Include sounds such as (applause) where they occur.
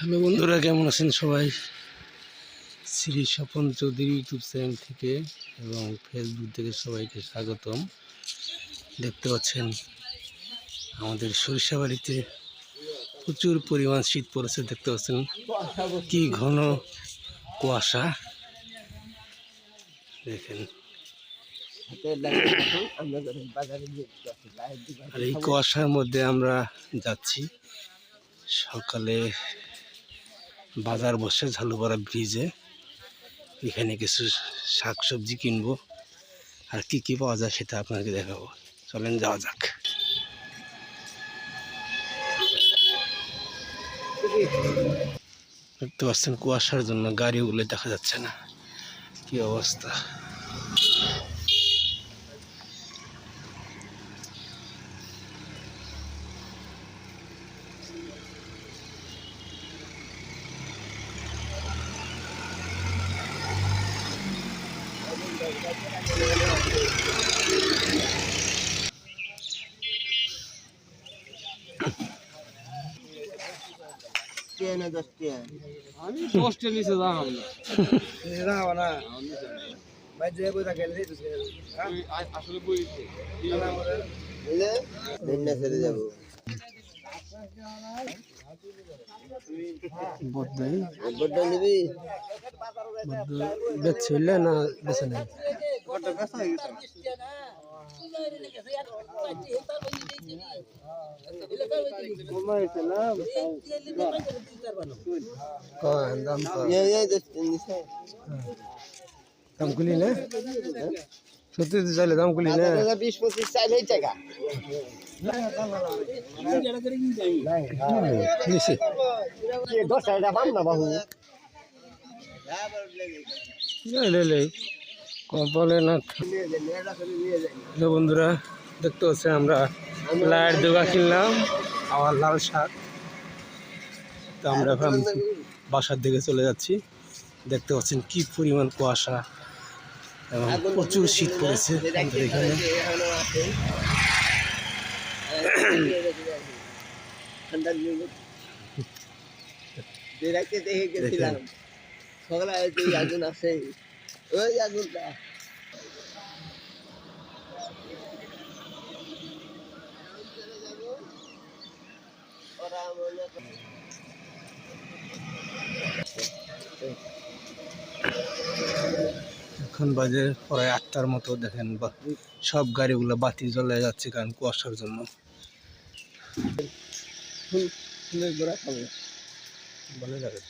Hello বন্ধুরা, কেমন আছেন সবাই? শ্রী স্বপন চৌধুরী ইউটিউব চ্যানেল থেকে এবং ফেসবুক থেকে সবাইকে স্বাগতম। দেখতে পাচ্ছেন, আমাদের সরিষাবাড়িতে প্রচুর পরিমাণ শীত পড়েছে, দেখতে পাচ্ছেন। কি ঘন কুয়াশা। দেখেন। আর এই কুয়াশার মধ্যে আমরা যাচ্ছি। সকালে বাজার বসে ঝালুপাড়া ব্রিজে এখানে কিছু শাক সবজি কিনবো। আর কি কি পাওয়া যায় সেটা আপনাকে দেখাবো। চলেন যাওয়া যাক। দেখতে পাচ্ছেন কুয়াশার জন্য গাড়িগুলো দেখা যাচ্ছে না। কি অবস্থা? আমি দশটা নিচে দাঁড়াম না (laughs) ওই আ- আসলে বই বদ্দাই বেচছিল না বেছে নেই? দাম কুলি না। সত্যি তো চাইলে দাম কুলি না বিশ পঁচিশ চাইলে টাকা বন্ধুরা, দেখতে পাচ্ছেন আমরা লাইট দোকা কিনলাম, আবার লাল শাক তো আমরা এখন বাসার দিকে চলে যাচ্ছি। দেখতে পাচ্ছেন কি পরিমাণ কুয়াশা এবং প্রচুর শীত পড়েছে এখানে। এখন বাজে প্রায় আটটার মতো দেখেন সব গাড়িগুলো বাতি জ্বলে যাচ্ছে কারণ কুয়াশার জন্য। ফুলের গোড়া খাব ভালো লাগে